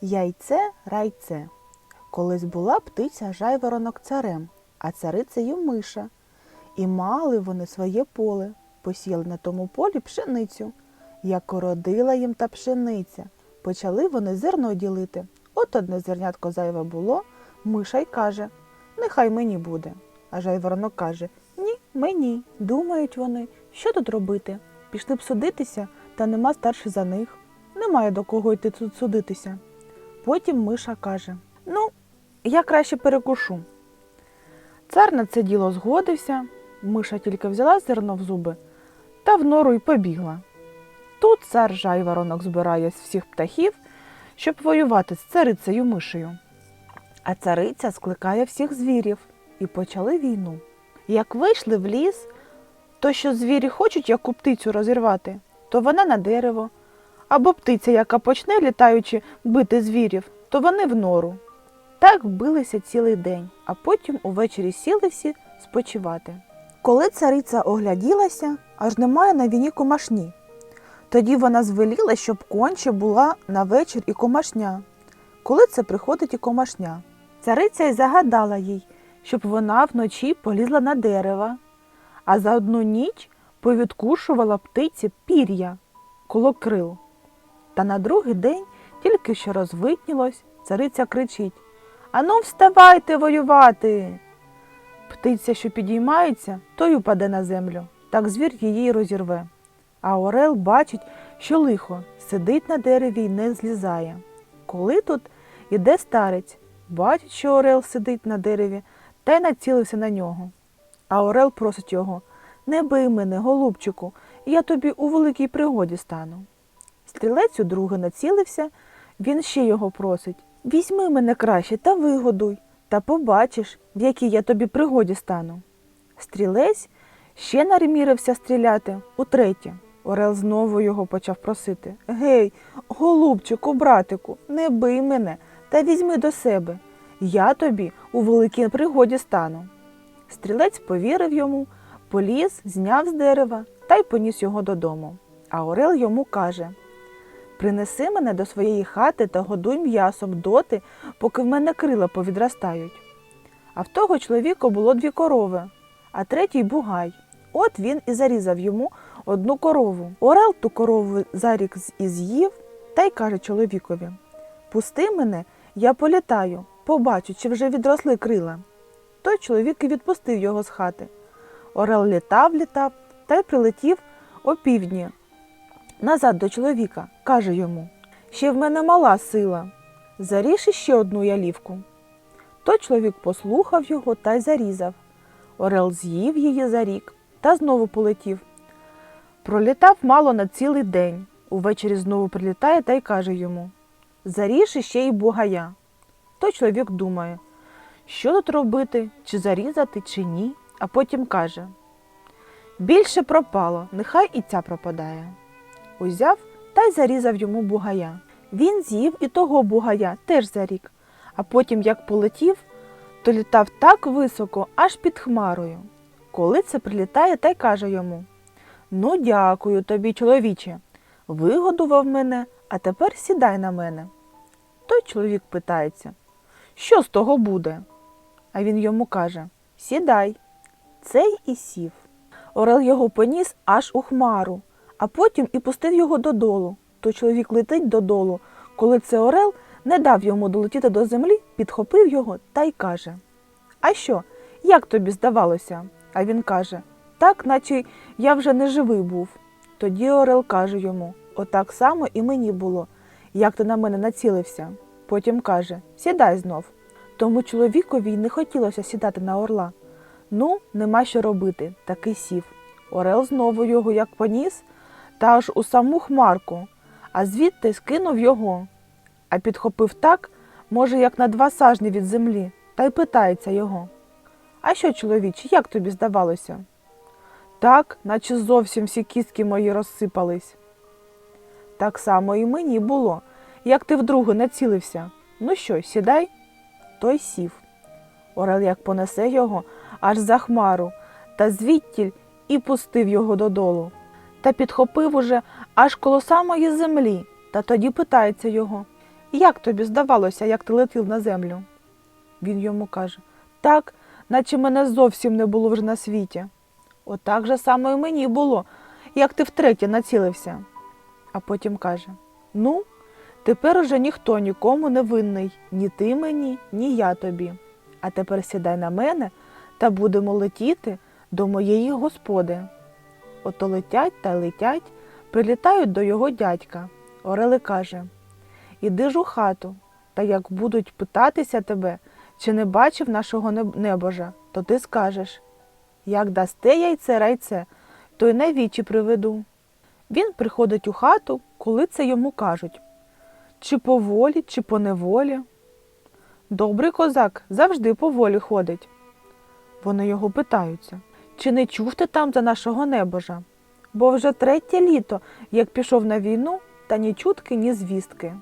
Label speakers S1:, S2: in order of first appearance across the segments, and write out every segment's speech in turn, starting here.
S1: Яйце райце. Колись була птиця жайворонок царем, а царицею миша. І мали вони своє поле, посіяли на тому полі пшеницю. Як родила їм та пшениця, почали вони зерно ділити. От одне зернятко зайве було, миша й каже Нехай мені буде. А жайворонок каже Ні, мені. Думають вони, що тут робити? Пішли б судитися, та нема старше за них. Немає до кого йти тут судитися. Потім миша каже: Ну, я краще перекушу. Цар на це діло згодився, миша тільки взяла зерно в зуби та в нору й побігла. Тут цар жайворонок збирає з всіх птахів, щоб воювати з царицею мишею. А цариця скликає всіх звірів і почали війну. Як вийшли в ліс, то що звірі хочуть яку птицю розірвати, то вона на дерево, або птиця, яка почне, літаючи, бити звірів, то вони в нору. Так билися цілий день, а потім увечері сіли всі спочивати. Коли цариця огляділася, аж немає на війні комашні. Тоді вона звеліла, щоб конче була на вечір і комашня. Коли це приходить і комашня. Цариця й загадала їй, щоб вона вночі полізла на дерево, а за одну ніч повідкушувала птиці пір'я коло крил. Та на другий день, тільки що розвитнілось, цариця кричить Ану, вставайте воювати. Птиця, що підіймається, той упаде на землю, так звір її розірве. А Орел бачить, що лихо сидить на дереві й не злізає. Коли тут іде старець, бачить, що Орел сидить на дереві та й націлився на нього. А Орел просить його Не бий мене, голубчику, я тобі у великій пригоді стану. Стрілець удруге націлився, він ще його просить Візьми мене краще та вигодуй, та побачиш, в якій я тобі пригоді стану. Стрілець ще намірився стріляти утретє. Орел знову його почав просити Гей, голубчику, братику, не бий мене та візьми до себе. Я тобі у великій пригоді стану. Стрілець повірив йому, поліз, зняв з дерева та й поніс його додому. А Орел йому каже Принеси мене до своєї хати та годуй м'ясом доти, поки в мене крила повідростають. А в того чоловіка було дві корови, а третій бугай. От він і зарізав йому одну корову. Орел ту корову зарік і з'їв та й каже чоловікові Пусти мене, я політаю, побачу, чи вже відросли крила. Той чоловік і відпустив його з хати. Орел літав, літав та й прилетів опівдні назад до чоловіка, каже йому Ще в мене мала сила. Заріж іще одну ялівку. Той чоловік послухав його та й зарізав. Орел з'їв її за рік та знову полетів. Пролітав мало на цілий день. Увечері знову прилітає та й каже йому Заріж іще й бугая. Той чоловік думає, що тут робити, чи зарізати, чи ні, а потім каже Більше пропало, нехай і ця пропадає. Узяв та й зарізав йому бугая. Він з'їв і того бугая теж за рік, а потім, як полетів, то літав так високо, аж під хмарою. Коли це прилітає та й каже йому Ну, дякую тобі, чоловіче, вигодував мене, а тепер сідай на мене. Той чоловік питається, що з того буде? А він йому каже Сідай. Цей і сів. Орел його поніс аж у хмару, а потім і пустив його додолу. То чоловік летить додолу, коли це Орел не дав йому долетіти до землі, підхопив його та й каже А що, як тобі здавалося? А він каже Так, наче я вже не живий був. Тоді Орел каже йому Отак само і мені було, як ти на мене націлився. Потім каже Сідай знов. Тому чоловікові й не хотілося сідати на орла. Ну, нема що робити, таки сів. Орел знову його як поніс, та аж у саму хмарку, а звідти скинув його. А підхопив так, може, як на два сажні від землі, та й питається його. А що, чоловіче, як тобі здавалося? Так, наче зовсім всі кістки мої розсипались. Так само і мені було, як ти вдруге націлився. Ну що, сідай? Той сів. Орел як понесе його аж за хмару, та звідтіль і пустив його додолу. Та підхопив уже аж коло самої землі, та тоді питається його Як тобі здавалося, як ти летів на землю? Він йому каже Так, наче мене зовсім не було вже на світі. Отак же саме і мені було, як ти втретє націлився. А потім каже Ну, тепер уже ніхто нікому не винний, ні ти мені, ні я тобі. А тепер сідай на мене та будемо летіти до моєї господи. Ото летять та летять, прилітають до його дядька. Орели каже Іди ж у хату, та як будуть питатися тебе, чи не бачив нашого небожа, то ти скажеш як дасте яйце райце, то й на вічі приведу. Він приходить у хату, коли це йому кажуть чи по волі, чи по неволі. Добрий козак завжди по волі ходить. Вони його питаються, чи не чув ти там за нашого небожа? Бо вже третє літо, як пішов на війну, та ні чутки, ні звістки.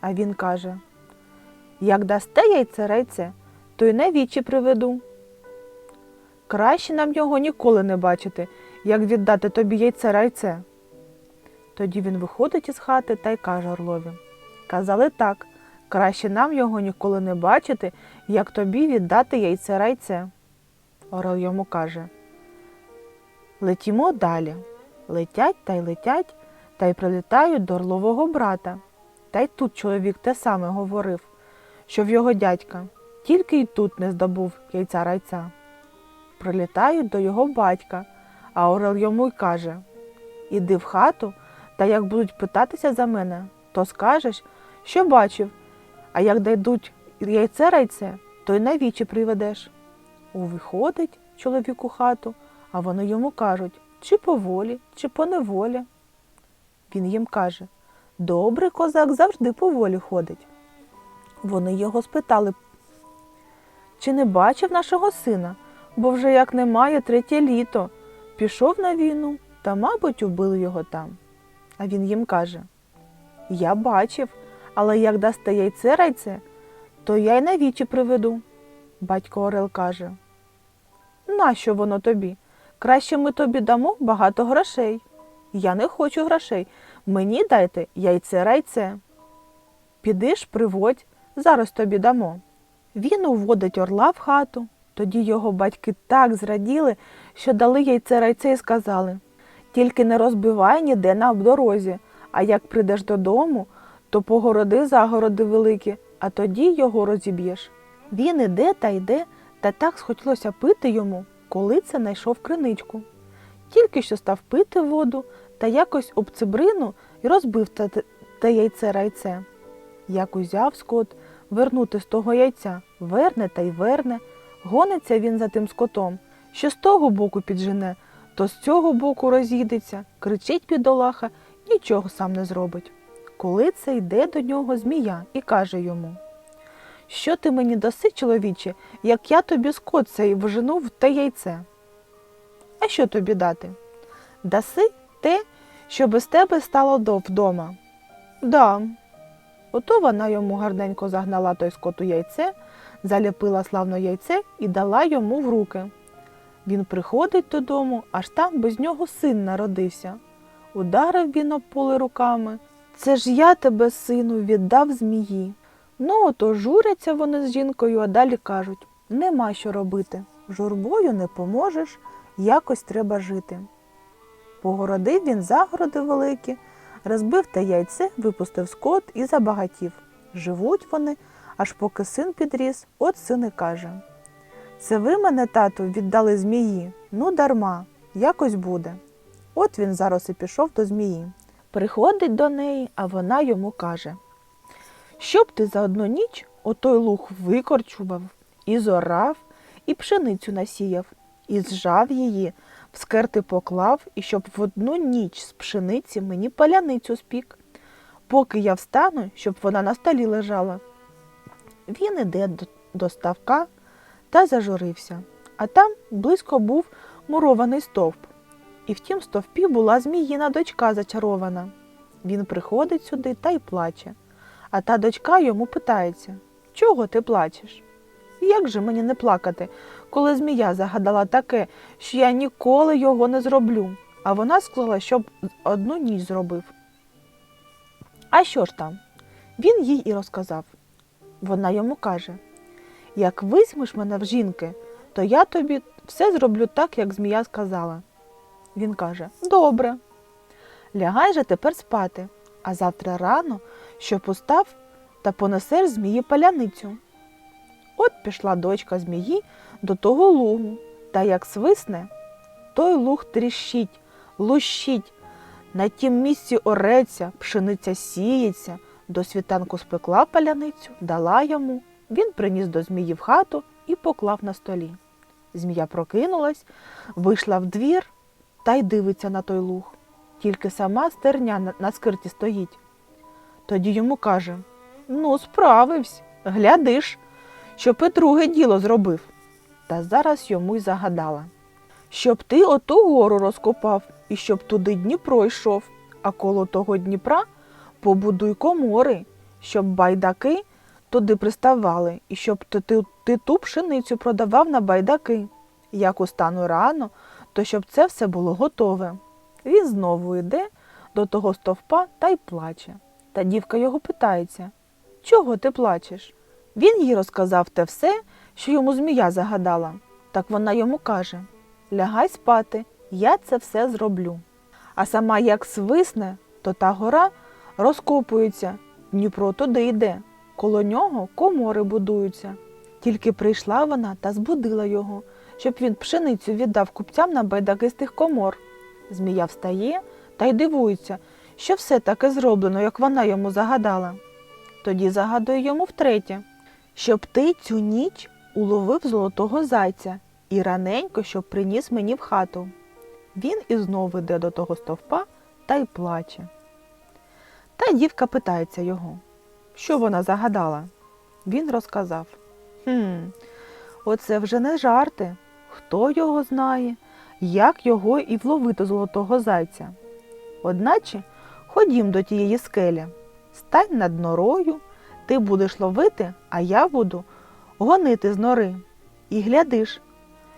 S1: А він каже Як дасте яйце райце, то й на вічі приведу. Краще нам його ніколи не бачити, як віддати тобі яйце райце. Тоді він виходить із хати та й каже Орлові Казали так, краще нам його ніколи не бачити, як тобі віддати яйце райце. Орел йому каже Летімо далі. Летять та й летять, та й прилітають до орлового брата. Та й тут чоловік те саме говорив, що в його дядька тільки й тут не здобув яйця райця. Прилітають до його батька, а Орел йому й каже Іди в хату, та як будуть питатися за мене, то скажеш, що бачив, а як дайдуть яйце райце, то й на вічі приведеш. Увиходить чоловік у хату, а вони йому кажуть, чи по волі, чи по неволі. Він їм каже Добрий козак завжди по волі ходить. Вони його спитали, чи не бачив нашого сина, бо вже як немає третє літо, пішов на війну та, мабуть, убили його там. А він їм каже Я бачив, але як дасте яйце райце, то я й на вічі приведу. Батько Орел каже Нащо воно тобі? Краще ми тобі дамо багато грошей. Я не хочу грошей. Мені дайте яйце райце. Піди ж, приводь, зараз тобі дамо. Він уводить орла в хату. Тоді його батьки так зраділи, що дали яйце райце і сказали Тільки не розбивай ніде на дорозі, а як прийдеш додому, то погороди загороди великі, а тоді його розіб'єш. Він іде та йде, та так схотілося пити йому, коли це знайшов криничку. Тільки що став пити воду та якось об цибрину і розбив те, те яйце райце. Як узяв скот вернути з того яйця, верне та й верне, гониться він за тим скотом, що з того боку піджене, то з цього боку розійдеться, кричить бідолаха, нічого сам не зробить. Коли це йде до нього змія і каже йому Що ти мені даси, чоловіче, як я тобі скот цей вжену в те яйце? А що тобі дати? Даси те, що без тебе стало до вдома. Дам. Ото вона йому гарненько загнала той скот у яйце, заліпила славно яйце і дала йому в руки. Він приходить додому, аж там без нього син народився. Ударив він об поле руками. Це ж я тебе, сину, віддав змії. Ну, ото журяться вони з жінкою, а далі кажуть нема що робити. Журбою не поможеш, якось треба жити. Погородив він загороди великі, розбив те яйце, випустив скот і забагатів. Живуть вони, аж поки син підріс, от син і каже Це ви мене, тату, віддали змії? Ну, дарма, якось буде. От він зараз і пішов до змії. Приходить до неї, а вона йому каже Щоб ти за одну ніч отой луг викорчував, і зорав, і пшеницю насіяв, і зжав її, в скерти поклав, і щоб в одну ніч з пшениці мені паляницю спік, поки я встану, щоб вона на столі лежала. Він іде до- ставка та зажурився, а там близько був мурований стовп. І в тім стовпі була зміїна дочка зачарована. Він приходить сюди та й плаче. А та дочка йому питається Чого ти плачеш? Як же мені не плакати, коли змія загадала таке, що я ніколи його не зроблю, а вона склала, щоб одну ніч зробив. А що ж там? Він їй і розказав. Вона йому каже: Як візьмеш мене в жінки, то я тобі все зроблю так, як змія сказала. Він каже: Добре. Лягай же тепер спати, а завтра рано, щоб устав та понесеш змії паляницю. От пішла дочка змії до того лугу, та як свисне, той луг тріщить, лущить. На тім місці ореться, пшениця сіється, до світанку спекла паляницю, дала йому. Він приніс до змії в хату і поклав на столі. Змія прокинулась, вийшла в двір та й дивиться на той луг. Тільки сама стерня на скирті стоїть. Тоді йому каже: Ну, справився, глядиш, щоб і друге діло зробив. Та зараз йому й загадала. Щоб ти оту гору розкопав і щоб туди Дніпро йшов, а коло того Дніпра побудуй комори, щоб байдаки туди приставали, і щоб ти, ти, ти ту пшеницю продавав на байдаки. Як устану рано, то щоб це все було готове. Він знову йде до того стовпа та й плаче. Та дівка його питається Чого ти плачеш? Він їй розказав те все, що йому змія загадала. Так вона йому каже Лягай спати, я це все зроблю. А сама як свисне, то та гора розкопується, Дніпро туди йде, коло нього комори будуються. Тільки прийшла вона та збудила його, щоб він пшеницю віддав купцям на байдаки з тих комор. Змія встає та й дивується, що все таке зроблено, як вона йому загадала. Тоді загадує йому втретє, щоб ти цю ніч уловив золотого зайця і раненько, щоб приніс мені в хату. Він і знову йде до того стовпа та й плаче. Та дівка питається його, що вона загадала. Він розказав Хм, оце вже не жарти. Хто його знає, як його і вловити золотого зайця. Одначе ходім до тієї скелі, стань над норою, ти будеш ловити, а я буду гонити з нори. І глядиш,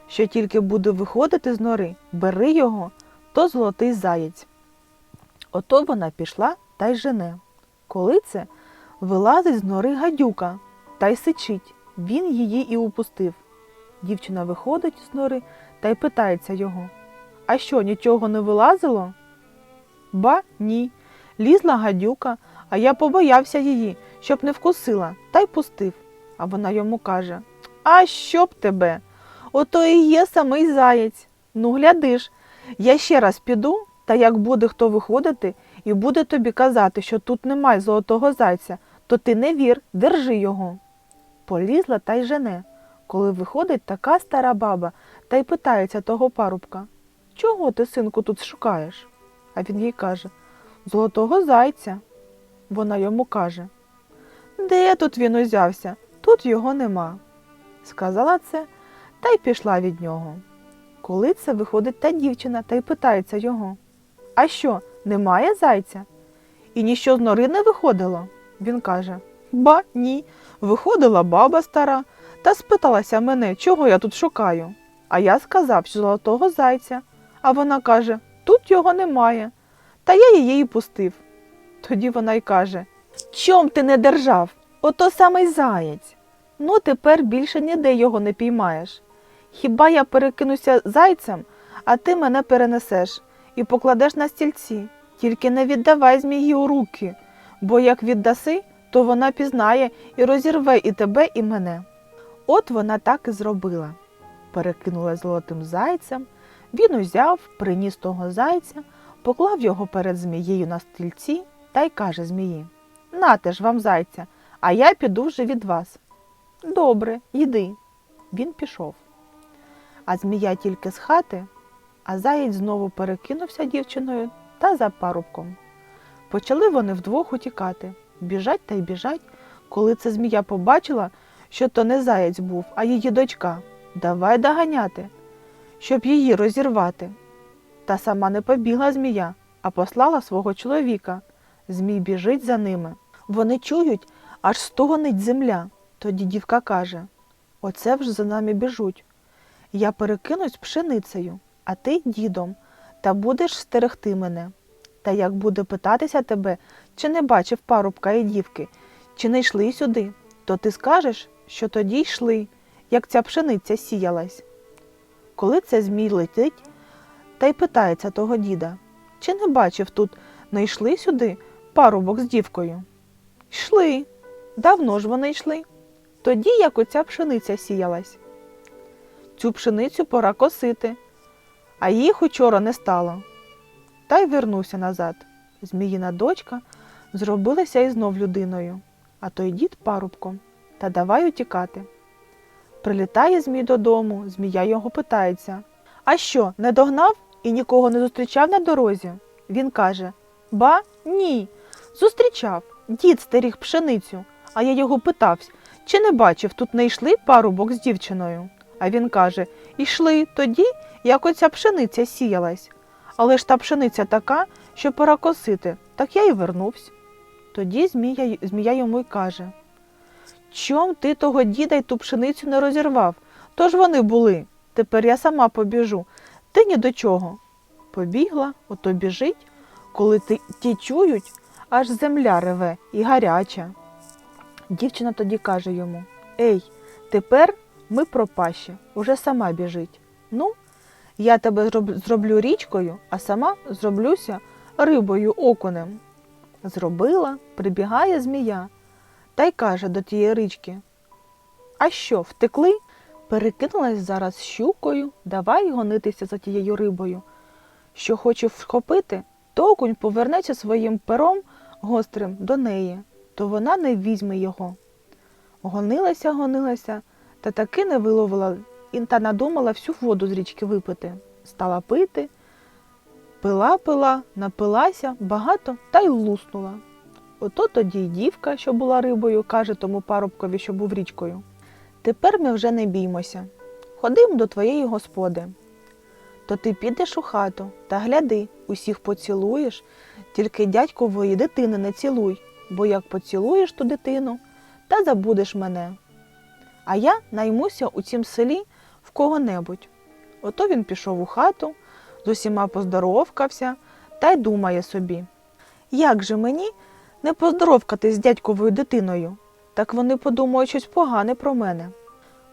S1: що тільки буде виходити з нори, бери його, то золотий заєць. Ото вона пішла та й жене. Коли це вилазить з нори гадюка та й сичить, він її і упустив. Дівчина виходить з нори та й питається його А що, нічого не вилазило? Ба ні. Лізла гадюка, а я побоявся її, щоб не вкусила, та й пустив. А вона йому каже А що б тебе? Ото і є самий заєць. Ну, глядиш, я ще раз піду, та як буде хто виходити і буде тобі казати, що тут немає золотого зайця, то ти не вір, держи його. Полізла та й жене. Коли виходить така стара баба та й питається того парубка Чого ти, синку, тут шукаєш? А він їй каже Золотого зайця. Вона йому каже Де тут він узявся? Тут його нема. Сказала це та й пішла від нього. Коли це виходить та дівчина та й питається його А що, немає зайця? І ніщо з нори не виходило? Він каже Ба, ні. Виходила баба стара та спиталася мене, чого я тут шукаю. А я сказав, що золотого зайця. А вона каже Тут його немає. Та я її і пустив. Тоді вона й каже Чом ти не держав? Ото самий заєць. Ну, тепер більше ніде його не піймаєш. Хіба я перекинуся зайцем, а ти мене перенесеш і покладеш на стільці. Тільки не віддавай змії у руки, бо як віддаси, то вона пізнає і розірве і тебе, і мене. От вона так і зробила. Перекинула золотим зайцем, він узяв, приніс того зайця, поклав його перед змією на стільці та й каже змії Нате ж вам зайця, а я піду вже від вас. Добре, йди. Він пішов. А змія тільки з хати, а заєць знову перекинувся дівчиною та за парубком. Почали вони вдвох утікати, біжать та й біжать, коли це змія побачила, що то не заєць був, а її дочка. Давай доганяти, щоб її розірвати. Та сама не побігла змія, а послала свого чоловіка. Змій біжить за ними. Вони чують, аж стогонить земля. Тоді дівка каже Оце вже за нами біжуть. Я перекинусь пшеницею, а ти дідом, та будеш стерегти мене. Та як буде питатися тебе, чи не бачив парубка і дівки, чи не йшли сюди, то ти скажеш, що тоді йшли, як ця пшениця сіялась. Коли це змій летить, та й питається того діда, чи не бачив тут, не йшли сюди парубок з дівкою? Йшли. Давно ж вони йшли. Тоді, як оця пшениця сіялась. Цю пшеницю пора косити, а їх учора не стало. Та й вернувся назад. Зміїна дочка зробилася і знов людиною, а той дід парубком, та давай утікати. Прилітає Змій додому, змія його питається А що, не догнав і нікого не зустрічав на дорозі? Він каже Ба, ні. Зустрічав. Дід стеріг пшеницю, а я його питався, чи не бачив, тут не йшли парубок з дівчиною. А він каже Йшли тоді, як оця пшениця сіялась. Але ж та пшениця така, що пора косити, так я й вернувся. Тоді змія, змія йому й каже Чом ти того діда й ту пшеницю не розірвав? То ж вони були. Тепер я сама побіжу. Ти ні до чого. Побігла, ото біжить, коли ті чують, аж земля реве і гаряча. Дівчина тоді каже йому Ей, тепер ми пропащі, уже сама біжить. Ну, я тебе зроб- зроблю річкою, а сама зроблюся рибою окунем. Зробила, прибігає змія та й каже до тієї річки. А що, втекли? Перекинулась зараз щукою, давай гонитися за тією рибою. Що хоче вхопити, то окунь повернеться своїм пером гострим до неї, то вона не візьме його. Гонилася, гонилася, та таки не виловила і та надумала всю воду з річки випити. Стала пити, пила, пила, напилася багато та й луснула. Ото тоді й дівка, що була рибою, каже тому парубкові, що був річкою. Тепер ми вже не біймося. Ходим до твоєї господи. То ти підеш у хату та гляди, усіх поцілуєш, тільки дядькової дитини не цілуй, бо як поцілуєш ту дитину, та забудеш мене. А я наймуся у цім селі в кого-небудь. Ото він пішов у хату, з усіма поздоровкався та й думає собі. Як же мені не поздоровкати з дядьковою дитиною? Так вони подумають щось погане про мене.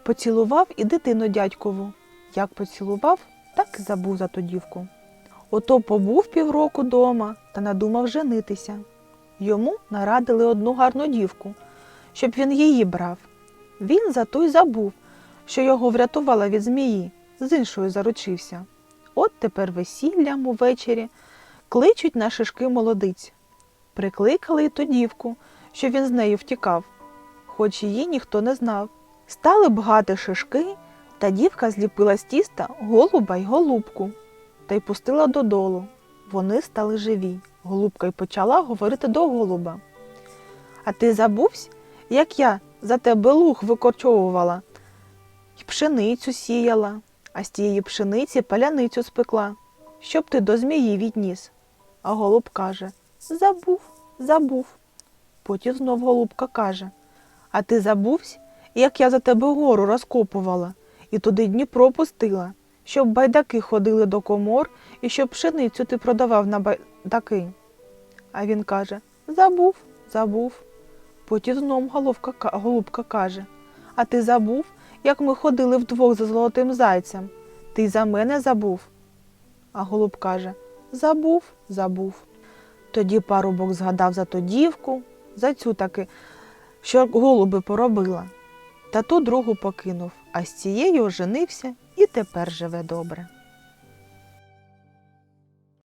S1: Поцілував і дитину дядькову. Як поцілував, так і забув за ту дівку. Ото побув півроку дома та надумав женитися. Йому нарадили одну гарну дівку, щоб він її брав. Він за ту й забув, що його врятувала від змії, з іншою заручився. От тепер весіллям увечері кличуть на шишки молодиць. Прикликали й ту дівку, що він з нею втікав, хоч її ніхто не знав. Стали б гати шишки, та дівка зліпила з тіста голуба й голубку та й пустила додолу. Вони стали живі. Голубка й почала говорити до голуба. А ти забувсь, як я за тебе луг викорчовувала, й пшеницю сіяла, а з тієї пшениці паляницю спекла, щоб ти до змії відніс. А голуб каже Забув, забув. Потім знов голубка каже А ти забувсь, як я за тебе гору розкопувала і туди Дніпро пустила, щоб байдаки ходили до комор і щоб пшеницю ти продавав на байдаки. А він каже Забув, забув. Потім знов головка, голубка каже А ти забув, як ми ходили вдвох за золотим зайцем? Ти за мене забув. А голуб каже Забув, забув. Тоді парубок згадав за ту дівку, за цю таки, що голуби поробила. Та ту другу покинув, а з цією оженився і тепер живе добре.